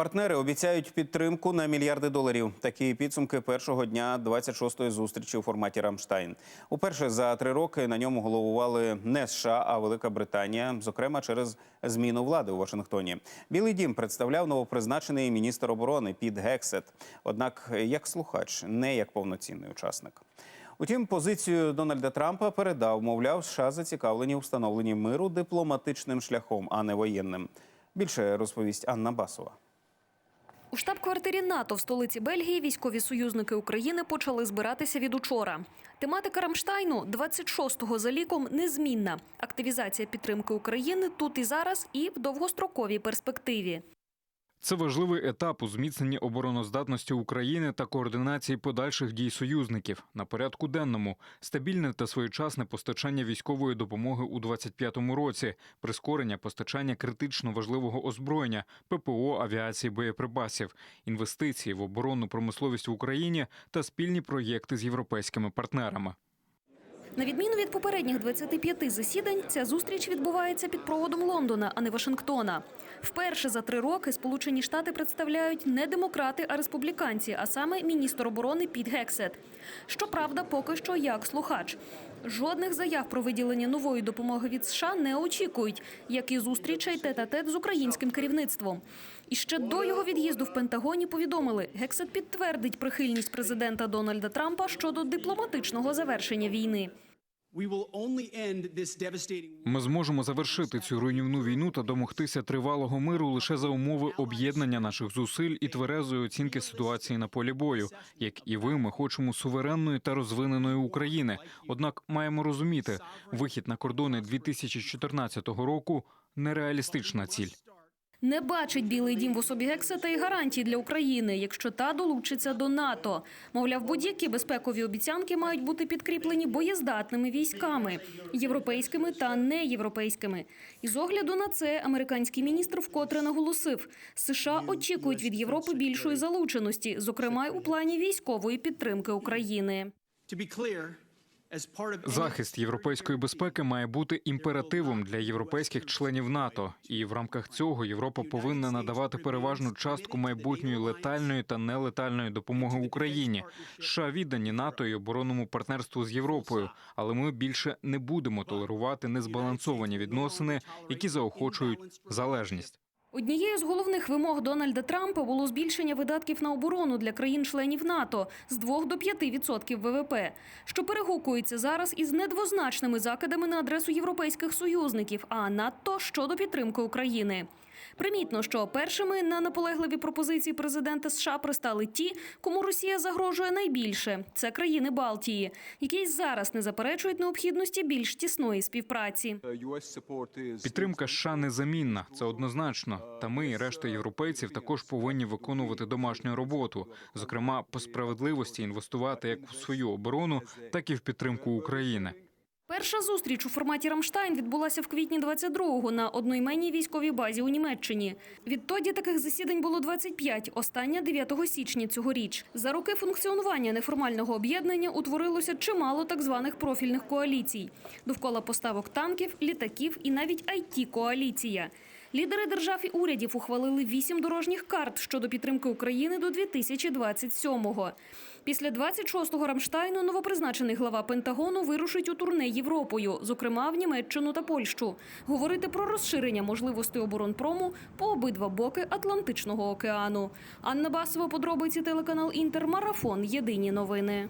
Партнери обіцяють підтримку на мільярди доларів. Такі підсумки першого дня 26-ї зустрічі у форматі Рамштайн. Уперше за три роки на ньому головували не США, а Велика Британія, зокрема через зміну влади у Вашингтоні. Білий дім представляв новопризначений міністр оборони Піт Гексет. Однак як слухач, не як повноцінний учасник. Утім, позицію Дональда Трампа передав, мовляв, США зацікавлені у встановленні миру дипломатичним шляхом, а не воєнним. Більше розповість Анна Басова. У штаб-квартирі НАТО в столиці Бельгії військові союзники України почали збиратися від учора. Тематика Рамштайну 26-го за ліком незмінна. Активізація підтримки України тут і зараз, і в довгостроковій перспективі. Це важливий етап у зміцненні обороноздатності України та координації подальших дій союзників. На порядку денному стабільне та своєчасне постачання військової допомоги у 2025 році, прискорення постачання критично важливого озброєння, ППО, авіації, боєприпасів, інвестиції в оборонну промисловість в Україні та спільні проєкти з європейськими партнерами. На відміну від попередніх 25 засідань, ця зустріч відбувається під проводом Лондона, а не Вашингтона. Вперше за три роки Сполучені Штати представляють не демократи, а республіканці, а саме міністр оборони Піт Гексет. Щоправда, поки що як слухач. Жодних заяв про виділення нової допомоги від США не очікують, як і зустрічей тет-а-тет з українським керівництвом. І ще до його від'їзду в Пентагоні повідомили, Гексет підтвердить прихильність президента Дональда Трампа щодо дипломатичного завершення війни. Ми зможемо завершити цю руйнівну війну та домогтися тривалого миру лише за умови об'єднання наших зусиль і тверезої оцінки ситуації на полі бою. Як і ви, ми хочемо суверенної та розвиненої України. Однак маємо розуміти, вихід на кордони 2014 року нереалістична ціль. Не бачить Білий дім в особі Гексета і гарантій для України, якщо та долучиться до НАТО. Мовляв, будь-які безпекові обіцянки мають бути підкріплені боєздатними військами європейськими та неєвропейськими. І з огляду на це американський міністр вкотре наголосив: США очікують від Європи більшої залученості, зокрема й у плані військової підтримки України. Захист європейської безпеки має бути імперативом для європейських членів НАТО, і в рамках цього Європа повинна надавати переважну частку майбутньої летальної та нелетальної допомоги Україні. США віддані НАТО і оборонному партнерству з Європою, але ми більше не будемо толерувати незбалансовані відносини, які заохочують залежність. Однією з головних вимог Дональда Трампа було збільшення видатків на оборону для країн-членів НАТО з 2 до 5 відсотків ВВП, що перегукується зараз із недвозначними закидами на адресу європейських союзників, а надто щодо підтримки України. Примітно, що першими на наполегливі пропозиції президента США пристали ті, кому Росія загрожує найбільше це країни Балтії, які й зараз не заперечують необхідності більш тісної співпраці. Підтримка США незамінна, це однозначно. Та ми і решта європейців також повинні виконувати домашню роботу, зокрема по справедливості інвестувати як у свою оборону, так і в підтримку України. Перша зустріч у форматі Рамштайн відбулася в квітні 22-го на одноіменній військовій базі у Німеччині. Відтоді таких засідань було 25, остання 9 січня цьогоріч. За роки функціонування неформального об'єднання утворилося чимало так званих профільних коаліцій довкола поставок танків, літаків і навіть it коаліція Лідери держав і урядів ухвалили вісім дорожніх карт щодо підтримки України до 2027-го. Після 26-го Рамштайну новопризначений глава Пентагону вирушить у турне Європою, зокрема в Німеччину та Польщу, говорити про розширення можливостей оборонпрому по обидва боки Атлантичного океану. Анна Басова, подробиці телеканал Інтер, Марафон. Єдині новини.